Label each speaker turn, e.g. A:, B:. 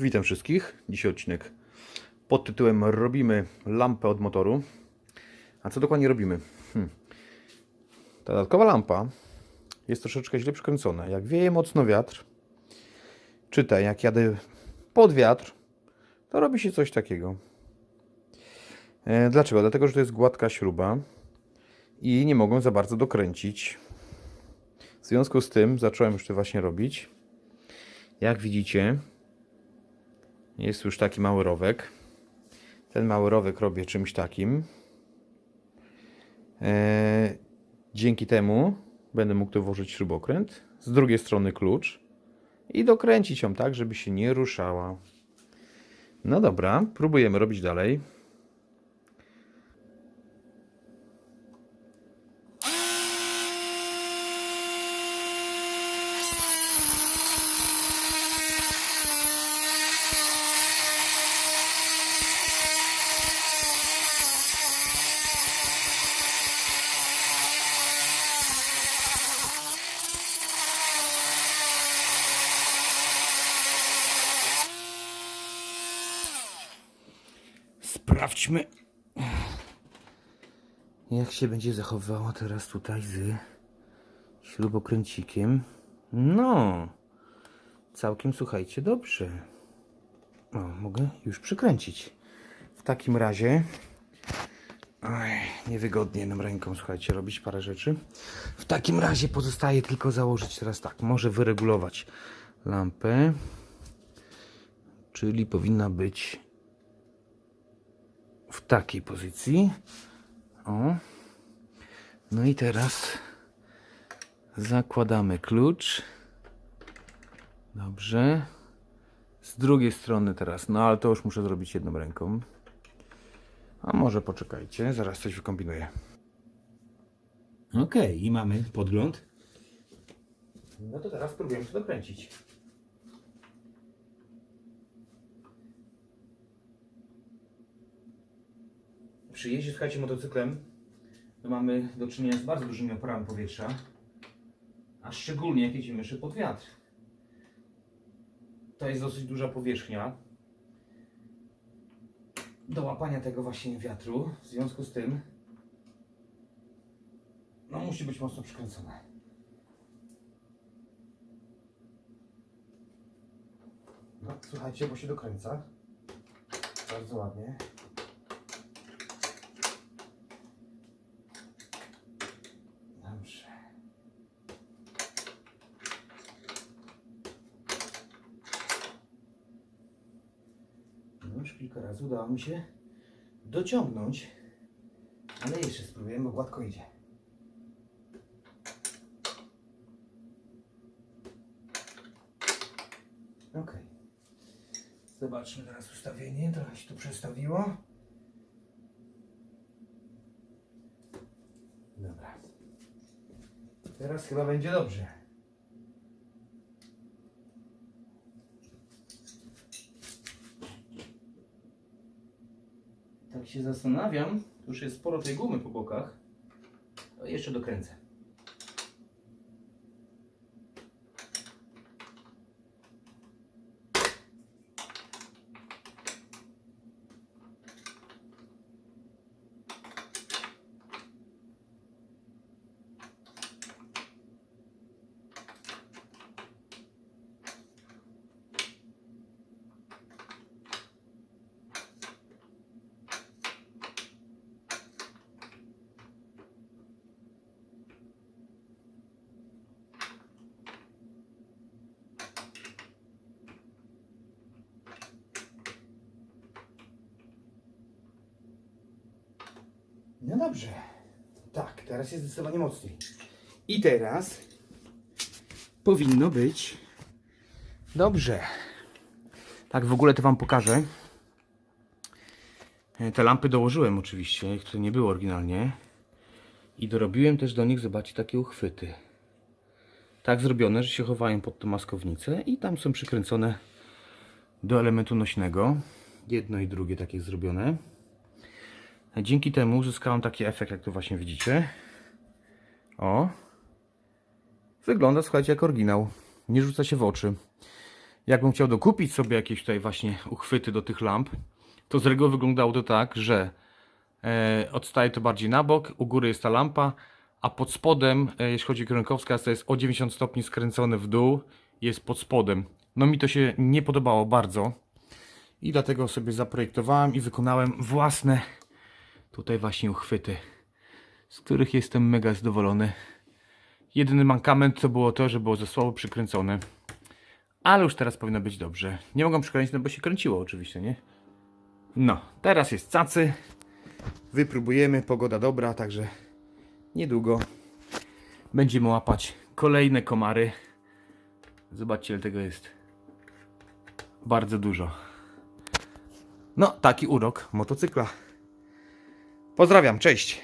A: Witam wszystkich. Dzisiaj odcinek pod tytułem Robimy lampę od motoru. A co dokładnie robimy? Hmm. Ta dodatkowa lampa jest troszeczkę źle przykręcona. Jak wieje mocno wiatr, czy te, jak jadę pod wiatr, to robi się coś takiego. E, Dlaczego? Dlatego, że to jest gładka śruba i nie mogą za bardzo dokręcić. W związku z tym zacząłem już to właśnie robić. Jak widzicie, jest już taki mały rowek. Ten mały rowek robię czymś takim. Eee, dzięki temu będę mógł tu włożyć śrubokręt. Z drugiej strony klucz. I dokręcić ją tak, żeby się nie ruszała. No dobra, próbujemy robić dalej. Sprawdźmy, jak się będzie zachowywała teraz tutaj z śrubokręcikiem. No, całkiem słuchajcie, dobrze. O, mogę już przykręcić. W takim razie, oj, niewygodnie nam ręką, słuchajcie, robić parę rzeczy. W takim razie pozostaje tylko założyć teraz tak, może wyregulować lampę, czyli powinna być takiej pozycji. O. No i teraz zakładamy klucz. Dobrze. Z drugiej strony teraz, no ale to już muszę zrobić jedną ręką. A może poczekajcie, zaraz coś wykombinuję.
B: Ok, i mamy podgląd.
A: No to teraz spróbujemy to dokręcić. Przy jeździe, słuchajcie, motocyklem to mamy do czynienia z bardzo dużymi oporami powietrza, a szczególnie jak jedziemy jeszcze pod wiatr. To jest dosyć duża powierzchnia do łapania tego właśnie wiatru. W związku z tym no musi być mocno przykręcone. No, słuchajcie, bo się dokręca. Bardzo ładnie. Dobrze. Razy udało mi się dociągnąć, ale jeszcze spróbujemy, bo gładko idzie. Ok. Zobaczmy teraz ustawienie. Trochę się tu przestawiło. Dobra. Teraz chyba będzie dobrze. Tak się zastanawiam. Już jest sporo tej gumy po bokach. To jeszcze dokręcę. No dobrze. Tak, teraz jest zdecydowanie mocniej. I teraz powinno być dobrze. Tak, w ogóle to Wam pokażę. E, Te lampy dołożyłem oczywiście, ich tutaj nie było oryginalnie. I dorobiłem też do nich, zobaczcie, takie uchwyty. Tak zrobione, że się chowają pod tą maskownicę i tam są przykręcone do elementu nośnego. Jedno i drugie takie zrobione. Dzięki temu uzyskałem taki efekt, jak tu właśnie widzicie. O. Wygląda, słuchajcie, jak oryginał. Nie rzuca się w oczy. jakbym chciał dokupić sobie jakieś tutaj właśnie uchwyty do tych lamp, to z reguły wyglądało to tak, że e, odstaje to bardziej na bok, u góry jest ta lampa, a pod spodem, e, jeśli chodzi o kierunkowskaz, to jest o 90 stopni skręcony w dół, jest pod spodem. No mi to się nie podobało bardzo i dlatego sobie zaprojektowałem i wykonałem własne tutaj właśnie uchwyty, z których jestem mega zadowolony. Jedyny mankament to było to, że było za słabo przykręcone. Ale już teraz powinno być dobrze. Nie mogą przykręcić, no bo się kręciło oczywiście, nie? No, teraz jest cacy. Wypróbujemy, pogoda dobra, także niedługo będziemy łapać kolejne komary. Zobaczcie, ile tego jest. Bardzo dużo. No, taki urok motocykla. Pozdrawiam, cześć.